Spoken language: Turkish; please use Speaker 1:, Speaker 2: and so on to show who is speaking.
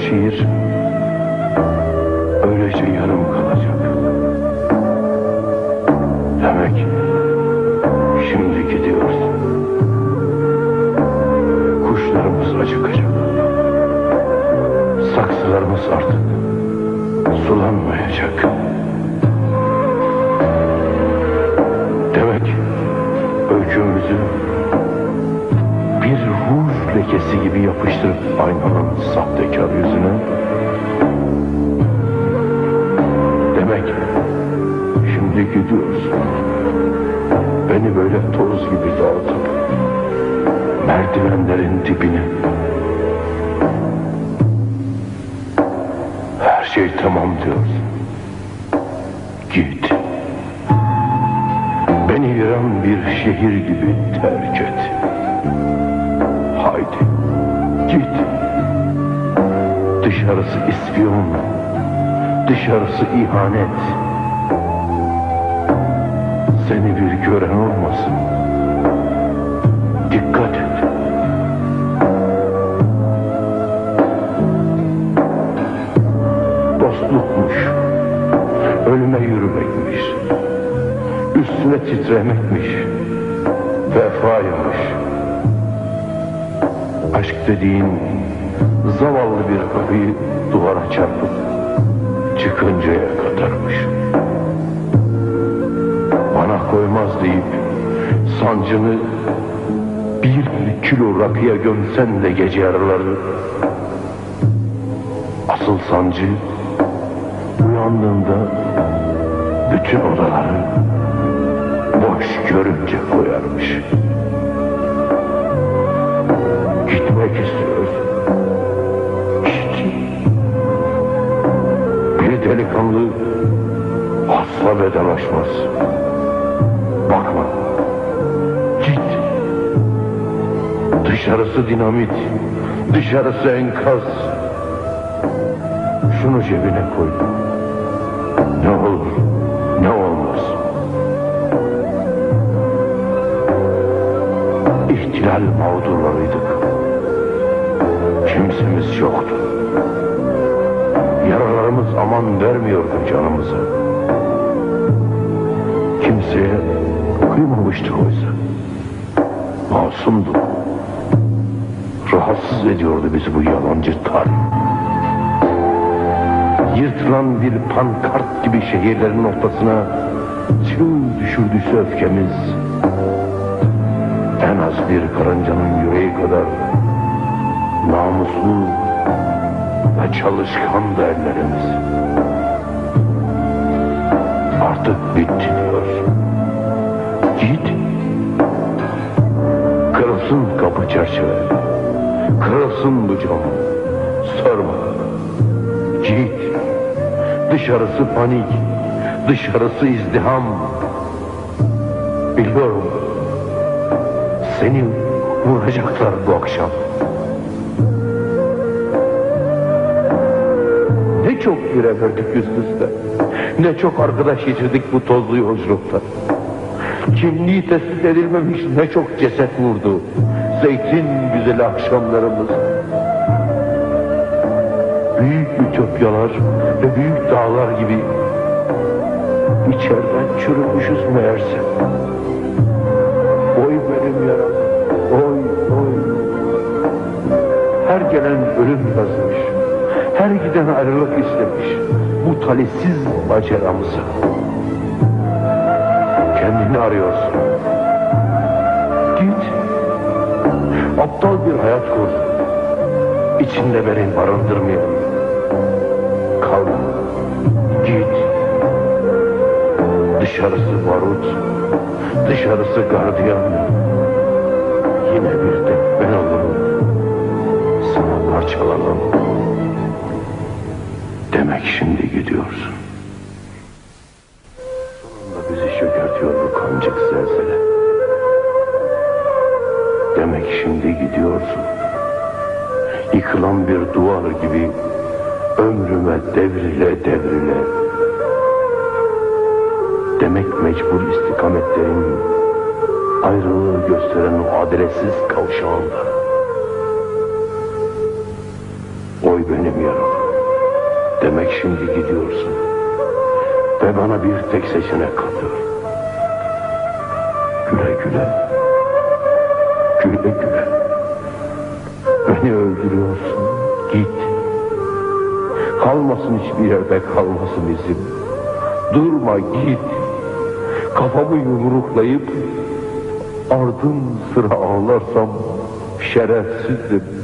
Speaker 1: şiir öylece yanım kalacak. Demek şimdi gidiyoruz. Kuşlarımız acıkacak. Saksılarımız artık sulanmayacak. Şimdi gidiyorsun. Beni böyle toz gibi dağıtıp merdivenlerin dibine. Her şey tamam diyorsun. Git. Beni yıran bir şehir gibi terk et. Haydi. Git. Dışarısı ispiyon. Dışarısı ihanet. Seni bir gören olmasın. Dikkat et. Dostlukmuş. Ölüme yürümekmiş. Üstüne titremekmiş. Vefaymış. Aşk dediğin zavallı bir kapıyı duvara çarpıp çıkıncaya kadarmış. Bana koymaz deyip sancını bir kilo rakıya gömsen de gece yarıları asıl sancı uyandığında bütün odaları boş görünce koyarmış. Gitmek istiyorsun. Git. Bir delikanlı asla vedalaşmaz. Bakma. Git. Dışarısı dinamit. Dışarısı enkaz. Şunu cebine koy. Ne olur ne olmaz. İhtilal mağdurlarıydık. Kimsemiz yoktu. Yaralarımız aman vermiyordu canımıza. Kimseye kıymamıştık oysa. Masumdu. Rahatsız ediyordu bizi bu yalancı tarih. Yırtılan bir pankart gibi şehirlerin ortasına çığ düşürdüyse öfkemiz. En az bir karıncanın yüreği kadar namuslu ve çalışkan da ellerimiz. Artık bitti Kırılsın kapı çerçeve. Kırılsın bu cam. Sorma. Git. Dışarısı panik. Dışarısı izdiham. Biliyorum. Seni vuracaklar bu akşam. Ne çok yüre verdik üst üste. Ne çok arkadaş yitirdik bu tozlu yolculukta. Kimliği tespit edilmemiş ne çok ceset vurdu. Zeytin güzeli akşamlarımız. Büyük ütopyalar ve büyük dağlar gibi içeriden çürümüşüz meğerse. Oy benim yaram, oy oy. Her gelen ölüm yazmış. Her giden ayrılık istemiş. Bu talihsiz maceramızı. Kendini arıyorsun. Git. Aptal bir hayat kur. İçinde beni barındırmayan. Kal. Git. Dışarısı barut. Dışarısı gardiyan. Yine bir tek ben olurum. Sana parçalanan. Demek şimdi gidiyorsun. Kancık zelzele. Demek şimdi gidiyorsun. Yıkılan bir duvar gibi ömrüme devrile devrile. Demek mecbur istikametlerin ayrılığı gösteren o adaletsiz kavşağında. Oy benim yarım. Demek şimdi gidiyorsun. Ve bana bir tek seçenek kalıyor. Güle güle. Güle güle. Beni öldürüyorsun. Git. Kalmasın hiçbir yerde kalmasın izim. Durma git. Kafamı yumruklayıp ardın sıra ağlarsam şerefsizim.